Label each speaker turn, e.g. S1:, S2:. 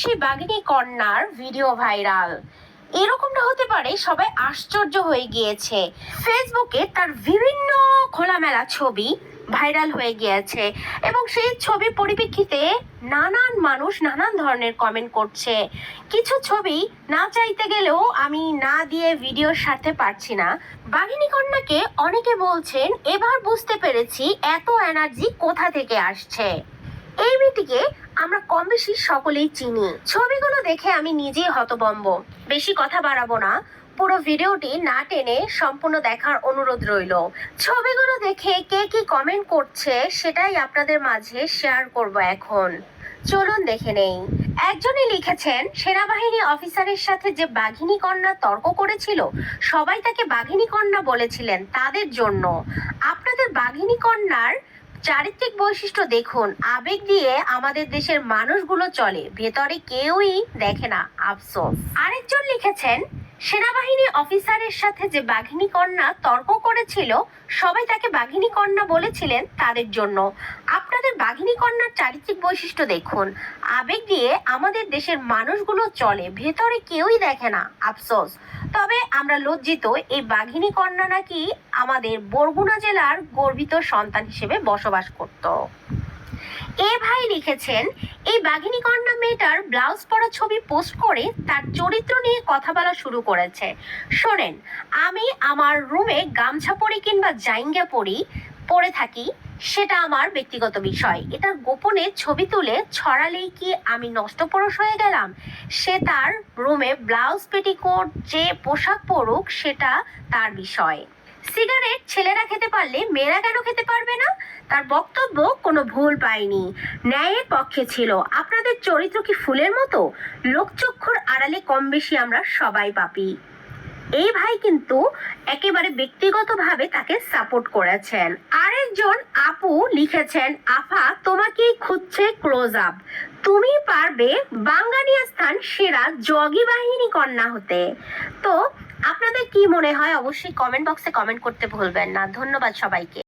S1: সেই বাঘিনী কন্যার video viral এরকমটা হতে পারে সবাই আশ্চর্য হয়ে গিয়েছে। ফেসবুকে তার বিভিন্ন খোলামেলা ছবি ভাইরাল হয়ে গিয়েছে এবং সেই ছবির পরিপ্রেক্ষিতে নানান মানুষ নানান ধরনের কমেন্ট করছে। কিছু ছবি না চাইতে গেলেও আমি না দিয়ে ভিডিওর সাথে পারছি না। বাঘিনী কন্যাকে অনেকে বলছেন, এবার বুঝতে পেরেছি এত এনার্জি কোথা থেকে আসছে? এই মেয়েটিকে আমরা কম বেশি সকলেই চিনি। ছবিগুলো দেখে আমি নিজেই হতবম্ব। বেশি কথা বাড়াবো না। পুরো ভিডিওটি না টেনে সম্পূর্ণ দেখার অনুরোধ রইল। ছবিগুলো দেখে কে কি কমেন্ট করছে সেটাই আপনাদের মাঝে শেয়ার করব এখন। চলুন দেখে নেই। একজনই লিখেছেন, সেনাবাহিনী অফিসারের সাথে যে বাঘিনী কন্যা তর্ক করেছিল, সবাই তাকে বাঘিনী কন্যা বলেছিলেন তাদের জন্য। আপনাদের বাঘিনী কন্যার চারিত্রিক বৈশিষ্ট্য দেখুন। আবেগ দিয়ে আমাদের দেশের মানুষগুলো চলে। ভেতরে কেউই দেখে না, আফসোস। আরেকজন লিখেছেন সেনাবাহিনী অফিসারের সাথে যে বাঘিনী কন্যা তর্ক করেছিল, সবাই তাকে বাঘিনী কন্যা বলেছিলেন তাদের জন্য। আপনাদের বাঘিনী কন্যার চারিত্রিক বৈশিষ্ট্য দেখুন। আবেগ দিয়ে আমাদের দেশের মানুষগুলো চলে, ভেতরে কেউই দেখে না, আফসোস। তবে আমরা লজ্জিত, এই বাঘিনী কন্যা নাকি আমাদের বরগুনা জেলার গর্বিত সন্তান হিসেবে বসবাস করত। এ ভাই লিখেছেন এই বাঘিনী কন্যা মেয়েটার ব্লাউজ পরা ছবি পোস্ট করে তার চরিত্র নিয়ে কথা বলা শুরু করেছে। শোনেন, আমি আমার রুমে গামছা পরি কিংবা জাইঙ্গা পরি, পরে থাকি, সেটা আমার ব্যক্তিগত বিষয়। এটা গোপনে ছবি তুলে ছড়ালেই কি আমি নষ্টপরশ হয়ে গেলাম? সে তার রুমে ব্লাউজ পেটিকোট যে পোশাক পরুক, সেটা তার বিষয়। সিগারেট ছেলেরা খেতে পারলে মেয়েরা কেন খেতে পারবে না? তার বক্তব্য কোনো ভুল পায়নি। ন্যায়ের পক্ষে ছিল। আপনাদের চরিত্র কি ফুলের মতো? লোকচক্ষুর আড়ালে কম বেশি আমরা সবাই পাপি। এই ভাই কিন্তু একেবারে ব্যক্তিগতভাবে তাকে সাপোর্ট করেছেন। আরেকজন আপু লিখেছেন, আফা, তোমাকেই খুঁজছে ক্লোজ আপ তুমি পারবে বাঙ্গানিয়া স্থান সেরা জগি বাহিনী কন্যা হতে। তো আপনাদের কি মনে হয়? অবশ্যই কমেন্ট বক্সে কমেন্ট করতে ভুলবেন না। ধন্যবাদ সবাইকে।